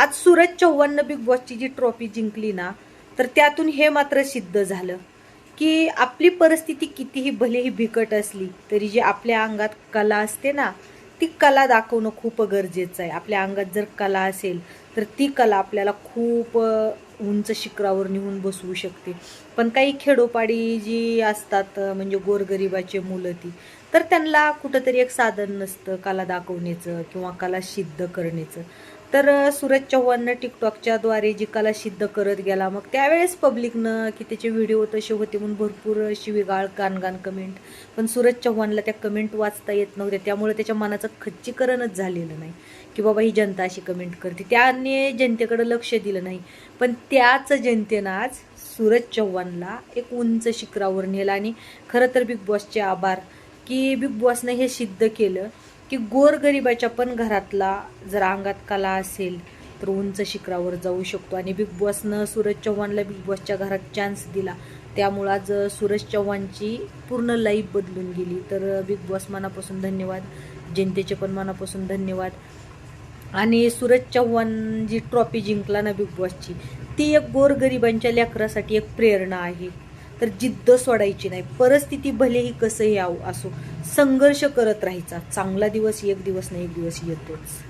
आज सूरज चव्हाणनं बिग बॉसची जी ट्रॉफी जिंकली ना तर त्यातून हे मात्र सिद्ध झालं की आपली परिस्थिती कितीही भलेही बिकट असली तरी जी आपल्या अंगात कला असते ना ती कला दाखवणं खूप गरजेचं आहे. आपल्या अंगात जर कला असेल तर ती कला आपल्याला खूप उंच शिखरावर नेऊन बसवू शकते. पण काही खेडोपाडी जी असतात म्हणजे गोरगरिबाचे मुलं ती तर त्यांना कुठंतरी एक साधन नसतं कला दाखवण्याचं किंवा कला सिद्ध करण्याचं. तर सूरज चव्हाणनं टिकटॉकच्याद्वारे जी कला सिद्ध करत गेला मग त्यावेळेस पब्लिकनं की त्याचे व्हिडिओ तसे होते म्हणून भरपूर शिवीगाळ गाणगाण कमेंट. पण सूरज चव्हाणला त्या कमेंट वाचता येत नव्हत्या त्यामुळे त्याच्या मनाचं खच्चीकरणच झालेलं नाही की बाबा ही जनता अशी कमेंट करते. त्याने जनतेकडे लक्ष दिलं नाही. पण त्याच जनतेनं आज सूरज चव्हाणला एक उंच शिखरावर नेलं आणि खरं तर बिग बॉसचे आभार की बिग बॉसनं हे सिद्ध केलं की गोरगरिबाच्या पण घरातला जर अंगात कला असेल तर उंच शिखरावर जाऊ शकतो. आणि बिग बॉसनं सूरज चव्हाणला बिग बॉसच्या घरात चान्स दिला. त्यामुळं आज सूरज चव्हाणची पूर्ण लाईफ बदलून गेली. तर बिग बॉस मनापासून धन्यवाद. जनतेचे पण मनापासून धन्यवाद. आणि सूरज चव्हाण जी ट्रॉफी जिंकला ना बिग बॉसची ती एक गोरगरिबांच्या लेकरासाठी एक प्रेरणा आहे. तर जिद्द सोडायची नाही. परिस्थिती भलेही कसंही आव- असो संघर्ष करत राहायचा. चांगला दिवस एक दिवस ना एक दिवस येतोच.